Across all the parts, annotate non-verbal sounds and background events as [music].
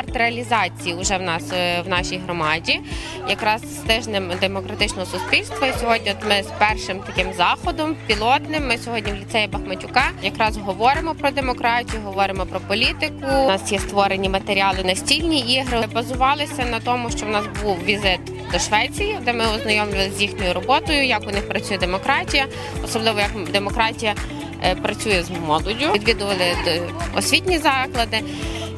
старт реалізації вже в нас е, в нашій громаді, якраз з тижнем демократичного суспільства. І сьогодні от ми з першим таким заходом, пілотним. Ми сьогодні в ліцеї Бахматюка якраз говоримо про демократію, говоримо про політику. У нас є створені матеріали настільні ігри. Базувалися на тому, що в нас був візит до Швеції, де ми ознайомлювалися з їхньою роботою, як у них працює демократія, особливо як демократія е, працює з молоддю. Відвідували е, освітні заклади,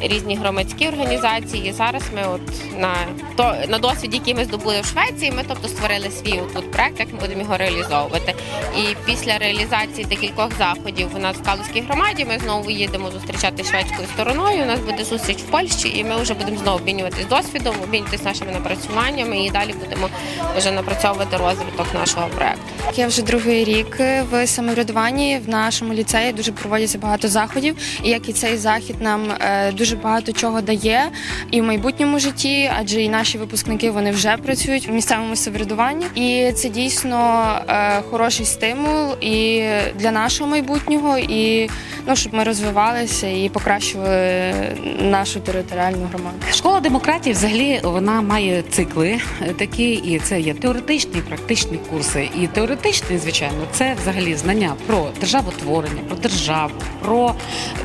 різні громадські організації. Зараз ми от на то на досвіді, який ми здобули в Швеції, ми тобто створили свій тут проект, як ми будемо його реалізовувати. І після реалізації декількох заходів у нас в Калузькій громаді ми знову їдемо зустрічати шведською стороною. У нас буде зустріч в Польщі, і ми вже будемо знову обмінюватись досвідом, обмінюватись нашими напрацюваннями і далі будемо вже напрацьовувати розвиток нашого проекту. Я вже другий рік в самоврядуванні в нашому ліцеї дуже проводяться багато заходів. І як і цей захід нам е, дуже багато чого дає і в майбутньому житті, адже і наші випускники вони вже працюють в місцевому самоврядуванні. І це дійсно е, хороший стимул і для нашого майбутнього, і ну щоб ми розвивалися і покращували нашу територіальну громаду. Школа демократії взагалі вона має цикли е, такі, і це є теоретичні, практичні курси. І теоретичний, звичайно, це взагалі знання про державотворення, про державу, про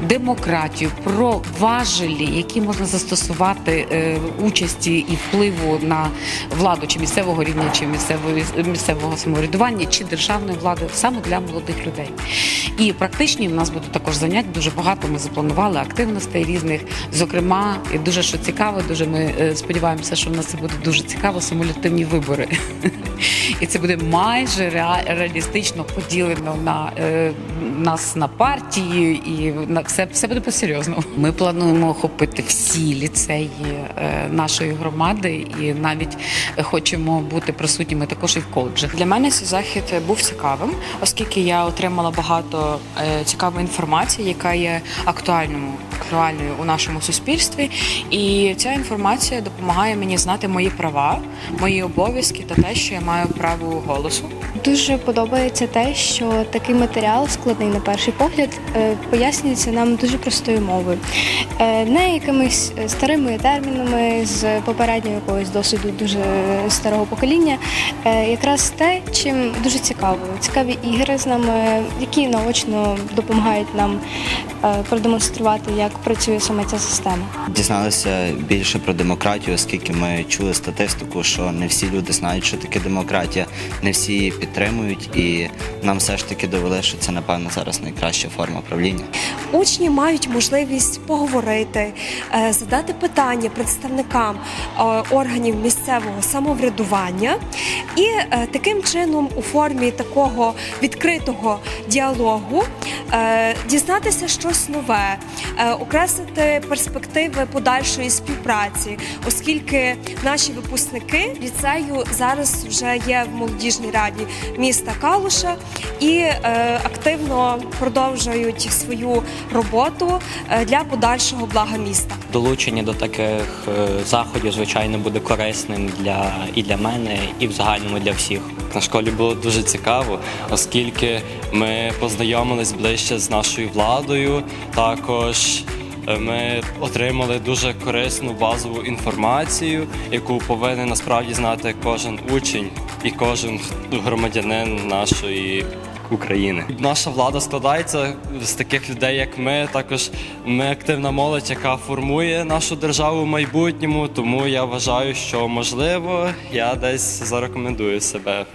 демократію, про важелі, які можна застосувати е, участі і впливу на владу чи місцевого рівня, чи місцевої місцевого самоврядування, чи державної влади саме для молодих людей. І практичні в нас будуть також занять дуже багато. Ми запланували активностей різних. Зокрема, і дуже що цікаво, дуже ми е, сподіваємося, що в нас це буде дуже цікаво. Симулятивні вибори, [laughs] і це буде майже реалістично поділено на е, нас на партії, і на все, все буде по-серйозному. Ми плануємо охопити всі ліцеї е, нашої громади, і навіть хочемо бути присутніми також і в коледжах. Для мене цей захід був цікавим, оскільки я отримала багато е, цікавої інформації, яка є актуальною, актуальною у нашому суспільстві. І ця інформація допомагає мені знати мої права, мої обов'язки та те, що я маю право голосу. Дуже подобається те, що такий матеріал складний на перший погляд е, пояснюється нам дуже простою мовою, Е, не якимись е, старими термінами з попереднього якогось досвіду дуже старого покоління. Якраз те, чим дуже цікаво, цікаві ігри з нами, які наочно допомагають нам продемонструвати, як працює саме ця система. Дізналися більше про демократію, оскільки ми чули статистику, що не всі люди знають, що таке демократія, не всі її підтримують, і нам все ж таки довели, що це напевно зараз найкраща форма правління. Учні мають можливість поговорити, е, задати питання представникам е, органів місцевого самоврядування, і е, таким чином, у формі такого відкритого діалогу, дізнатися щось нове, окреслити перспективи подальшої співпраці, оскільки наші випускники ліцею зараз вже є в молодіжній раді міста Калуша і е, активно продовжують свою роботу е, для подальшого блага міста. Долучення до таких е, заходів, звичайно, буде корисним для і для мене, і в загальному для всіх. На школі було дуже цікаво, оскільки ми познайомились ближче з нашою владою. Також е, ми отримали дуже корисну базову інформацію, яку повинен насправді знати кожен учень і кожен громадянин нашої. України наша влада складається з таких людей, як ми. Також ми активна молодь, яка формує нашу державу в майбутньому. Тому я вважаю, що можливо я десь зарекомендую себе.